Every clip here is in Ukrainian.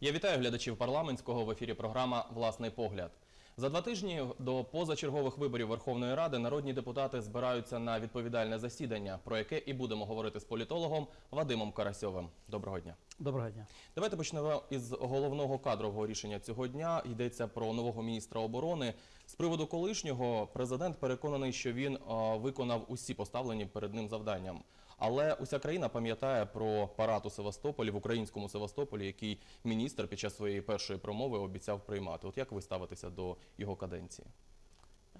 Я вітаю глядачів парламентського в ефірі програма Власний погляд. За два тижні до позачергових виборів Верховної Ради народні депутати збираються на відповідальне засідання, про яке і будемо говорити з політологом Вадимом Карасьовим. Доброго дня. Доброго дня. Давайте почнемо із головного кадрового рішення цього дня. Йдеться про нового міністра оборони. З приводу колишнього президент переконаний, що він е, виконав усі поставлені перед ним завданням. Але уся країна пам'ятає про парад у Севастополі в українському Севастополі, який міністр під час своєї першої промови обіцяв приймати. От як ви ставитеся до його каденції?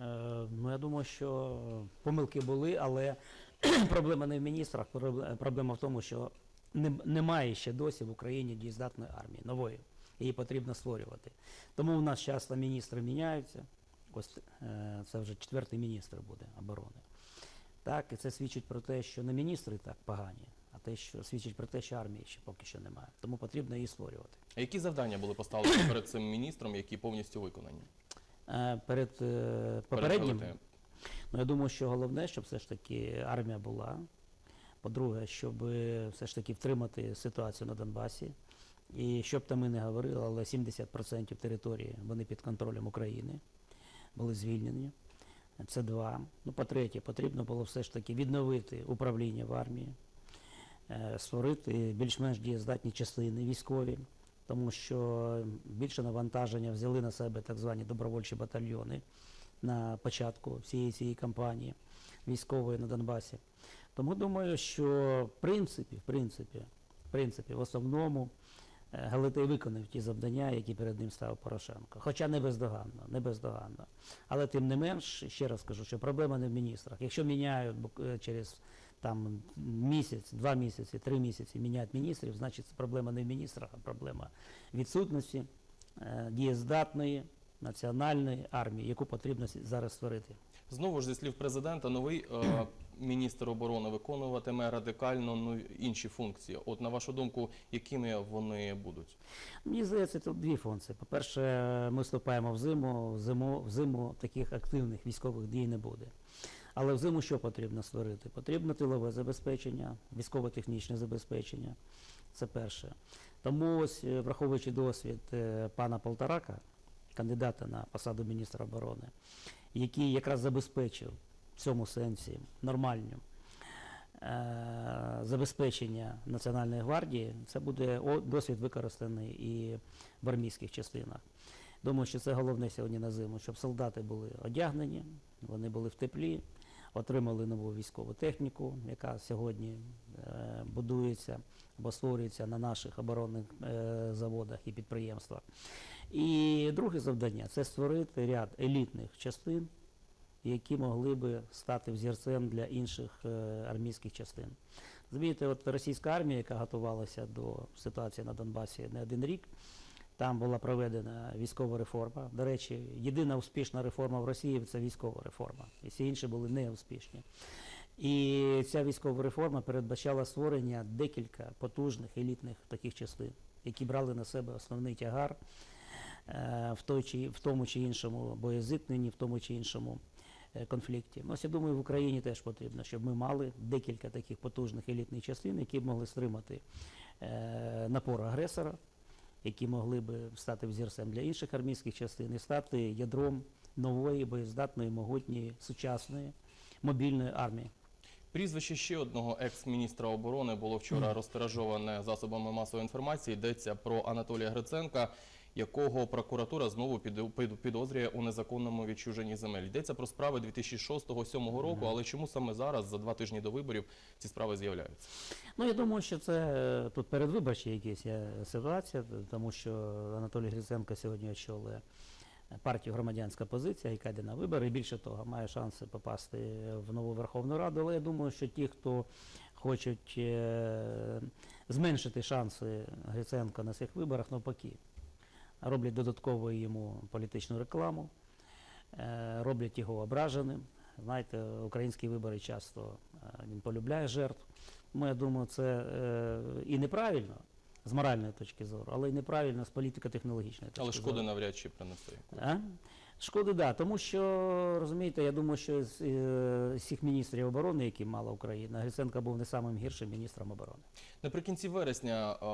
Е, ну, я думаю, що помилки були, але проблема не в міністрах. Проблема в тому, що немає ще досі в Україні дієздатної армії нової. Її потрібно створювати. Тому в нас часто міністри міняються. Ось е, це вже четвертий міністр буде оборони. Так, і це свідчить про те, що не міністри так погані, а те, що свідчить про те, що армії ще поки що немає. Тому потрібно її створювати. А які завдання були поставлені перед цим міністром, які повністю виконані? Е, Перед е, попереднім? Ну, я думаю, що головне, щоб все ж таки армія була. По-друге, щоб е, все ж таки втримати ситуацію на Донбасі. І щоб там ми не говорили, але 70% території вони під контролем України були звільнені. Це два. Ну, по-третє, потрібно було все ж таки відновити управління в армії, е, створити більш-менш дієздатні частини військові, тому що більше навантаження взяли на себе так звані добровольчі батальйони на початку всієї цієї кампанії військової на Донбасі. Тому думаю, що в принципі, в принципі, в принципі, в основному е, Галитей виконав ті завдання, які перед ним ставив Порошенко. Хоча не бездоганно, не бездоганно. Але тим не менш, ще раз кажу, що проблема не в міністрах. Якщо міняють е, через там місяць, два місяці, три місяці міняють міністрів, значить проблема не в міністрах, а проблема відсутності е, дієздатної національної армії, яку потрібно зараз створити. Знову ж зі слів президента, новий е, міністр оборони виконуватиме радикально ну, інші функції. От на вашу думку, якими вони будуть? Мені здається, тут дві функції. По-перше, ми вступаємо в зиму, в зиму, в зиму таких активних військових дій не буде. Але в зиму що потрібно створити? Потрібно тилове забезпечення, військово-технічне забезпечення. Це перше. Тому ось, е, враховуючи досвід е, пана Полторака, кандидата на посаду міністра оборони, який якраз забезпечив в цьому сенсі нормальну е, забезпечення Національної гвардії, це буде досвід використаний і в армійських частинах. Думаю, що це головне сьогодні на зиму, щоб солдати були одягнені, вони були в теплі, отримали нову військову техніку, яка сьогодні е, будується або створюється на наших оборонних е, заводах і підприємствах. І друге завдання це створити ряд елітних частин, які могли би стати взірцем для інших е, армійських частин. Розумієте, от російська армія, яка готувалася до ситуації на Донбасі не один рік, там була проведена військова реформа. До речі, єдина успішна реформа в Росії це військова реформа. І всі інші були неуспішні. І ця військова реформа передбачала створення декілька потужних елітних таких частин, які брали на себе основний тягар в, той чи, в тому чи іншому боєзіткненні, в тому чи іншому е, конфлікті. Ну, Ось я думаю, в Україні теж потрібно, щоб ми мали декілька таких потужних елітних частин, які б могли стримати е, напор агресора, які могли би стати взірцем для інших армійських частин і стати ядром нової, боєздатної, могутньої, сучасної мобільної армії. Прізвище ще одного екс-міністра оборони було вчора розтиражоване засобами масової інформації. Йдеться про Анатолія Гриценка, якого прокуратура знову під- під- підозрює у незаконному відчуженні земель. Йдеться про справи 2006-2007 року, але чому саме зараз, за два тижні до виборів, ці справи з'являються? Ну, я думаю, що це е, тут передвиборча якась ситуація, тому що Анатолій Гриценко сьогодні очолює партію громадянська позиція, яка йде на вибори, і більше того, має шанси попасти в нову Верховну Раду. Але я думаю, що ті, хто хочуть е, зменшити шанси Гриценка на цих виборах, навпаки, роблять додаткову йому політичну рекламу, е, роблять його ображеним. Знаєте, українські вибори часто е, він полюбляє жертв. Ми, я думаю, це е, і неправильно з моральної точки зору, але і неправильно з політико-технологічної точки Але шкоди навряд чи принесе. А? Шкоди, да, тому що розумієте, я думаю, що з е, всіх міністрів оборони, які мала Україна, Гриценко був не самим гіршим міністром оборони. Наприкінці вересня е,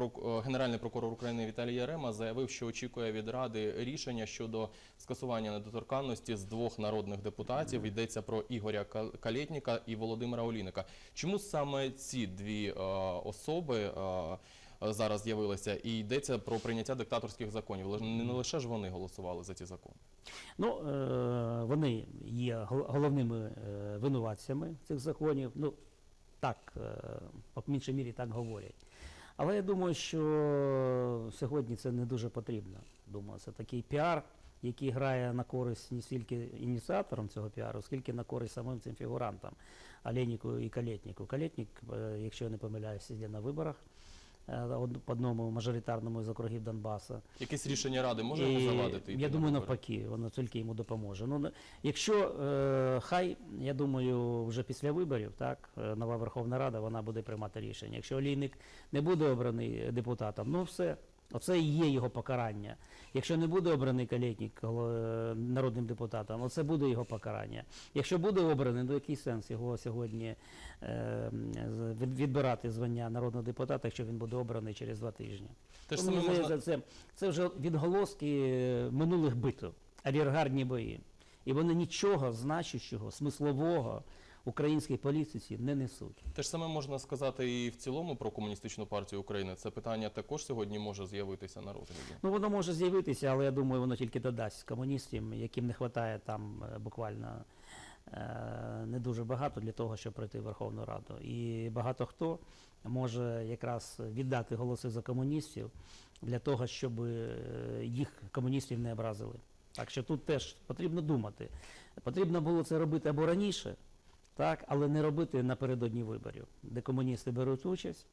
прок- е, генеральний прокурор України Віталій Ярема заявив, що очікує від ради рішення щодо скасування недоторканності з двох народних депутатів. Йдеться про Ігоря Калєтніка і Володимира Оліника. Чому саме ці дві е, особи е, зараз з'явилися? І йдеться про прийняття диктаторських законів. Не лише ж вони голосували за ці закони. Ну, е, вони є головними е, винуватцями цих законів. Ну, так, е, по меншій мірі так говорять. Але я думаю, що сьогодні це не дуже потрібно. Думаю, це такий піар, який грає на користь не стільки ініціаторам цього піару, скільки на користь самим цим фігурантам Оленіку і Калєтніку. Калєтнік, е, якщо я не помиляюся, йде на виборах е, по одному мажоритарному з округів Донбаса. Якесь рішення ради може йому завадити? Я думаю, на навпаки, воно тільки йому допоможе. Ну, якщо е, хай, я думаю, вже після виборів, так, е, нова Верховна Рада вона буде приймати рішення. Якщо Олійник не буде обраний депутатом, ну все. Оце і є його покарання. Якщо не буде обраний Калєтнік е, народним депутатом, оце буде його покарання. Якщо буде обраний, то який сенс його сьогодні е, відбирати звання народного депутата, якщо він буде обраний через два тижні? Те ж Ну, саме можна... це, це вже відголоски е, минулих битв, ар'єргардні бої. І вони нічого значущого, смислового українській політиці не несуть. Те ж саме можна сказати і в цілому про комуністичну партію України. Це питання також сьогодні може з'явитися на розгляді. Ну воно може з'явитися, але я думаю, воно тільки додасть комуністам, яким не вистачає там е, буквально е, не дуже багато для того, щоб пройти в Верховну Раду. І багато хто може якраз віддати голоси за комуністів для того, щоб е, їх комуністів не образили. Так що тут теж потрібно думати. Потрібно було це робити або раніше, так, але не робити напередодні виборів, де комуністи беруть участь,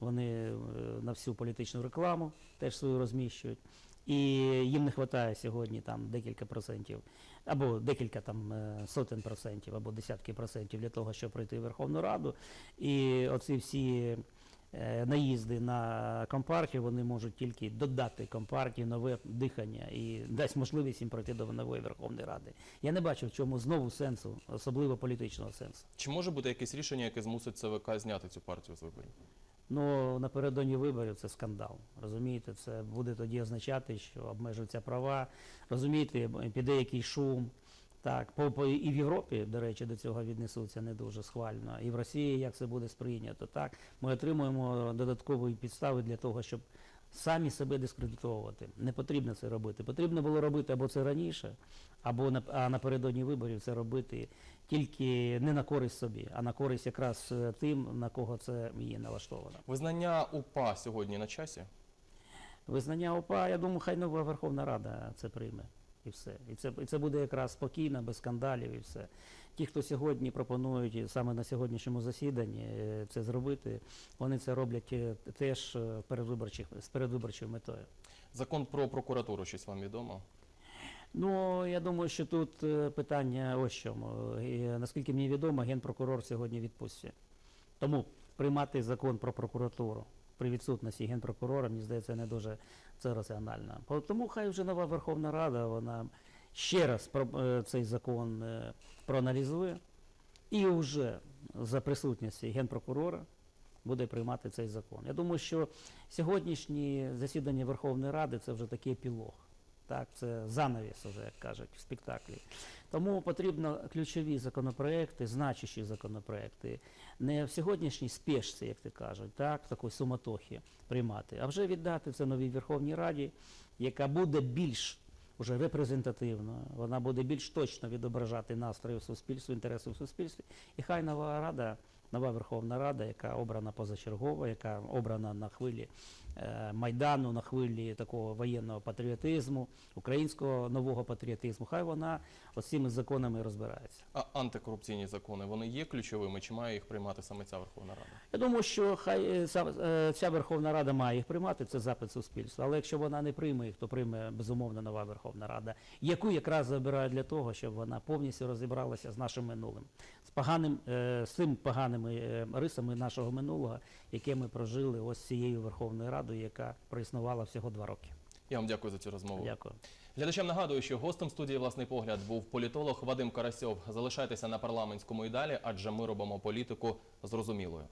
вони е, на всю політичну рекламу теж свою розміщують. І їм не вистачає сьогодні там декілька процентів, або декілька там е, сотень процентів, або десятки процентів для того, щоб пройти в Верховну Раду. І оці всі наїзди на компартію, вони можуть тільки додати компартії нове дихання і дасть можливість їм пройти до нової Верховної Ради. Я не бачу в чому знову сенсу, особливо політичного сенсу. Чи може бути якесь рішення, яке змусить ЦВК зняти цю партію з виборів? Ну, напередодні виборів це скандал. Розумієте, це буде тоді означати, що обмежуються права. Розумієте, піде якийсь шум. Так, по, по, і в Європі, до речі, до цього віднесуться не дуже схвально. І в Росії як це буде сприйнято. Так, ми отримуємо додаткові підстави для того, щоб самі себе дискредитовувати. Не потрібно це робити. Потрібно було робити або це раніше, або на, а напередодні виборів це робити тільки не на користь собі, а на користь якраз е, тим, на кого це є налаштовано. Визнання УПА сьогодні на часі? Визнання ОПА, я думаю, хай нова Верховна Рада це прийме. І все. І це, і це буде якраз спокійно, без скандалів і все. Ті, хто сьогодні пропонують саме на сьогоднішньому засіданні е, це зробити, вони це роблять е, теж е, передвиборчих, з передвиборчою метою. Закон про прокуратуру, щось вам відомо? Ну, я думаю, що тут питання ось чому. І, наскільки мені відомо, генпрокурор сьогодні відпустці. Тому приймати закон про прокуратуру при відсутності генпрокурора, мені здається, не дуже це раціонально. Тому хай вже нова Верховна Рада, вона ще раз е, цей закон е, проаналізує і вже за присутності генпрокурора буде приймати цей закон. Я думаю, що сьогоднішнє засідання Верховної Ради це вже такий епілог. Так, це занавіс, уже, як кажуть, в спектаклі. Тому потрібно ключові законопроекти, значущі законопроекти, не в сьогоднішній спешці, як ти кажуть, так, в такій суматохі приймати, а вже віддати це новій Верховній Раді, яка буде більш уже репрезентативною, вона буде більш точно відображати настрої в суспільстві, інтереси в суспільстві. І хай нова рада, нова Верховна Рада, яка обрана позачергово, яка обрана на хвилі Майдану, на хвилі такого воєнного патріотизму, українського нового патріотизму, хай вона ось цими законами розбирається. А антикорупційні закони вони є ключовими, чи має їх приймати саме ця Верховна Рада? Я думаю, що хай е, ця, е, Верховна Рада має їх приймати, це запит суспільства. Але якщо вона не прийме їх, то прийме безумовно нова Верховна Рада, яку якраз забирає для того, щоб вона повністю розібралася з нашим минулим, з поганим, е, з цим поганими е, рисами нашого минулого, яке ми прожили ось цією Верховною Радою, яка проіснувала всього два роки. Я вам дякую за цю розмову. Дякую. Глядачам нагадую, що гостем студії власний погляд був політолог Вадим Карасьов. Залишайтеся на парламентському і далі, адже ми робимо політику зрозумілою.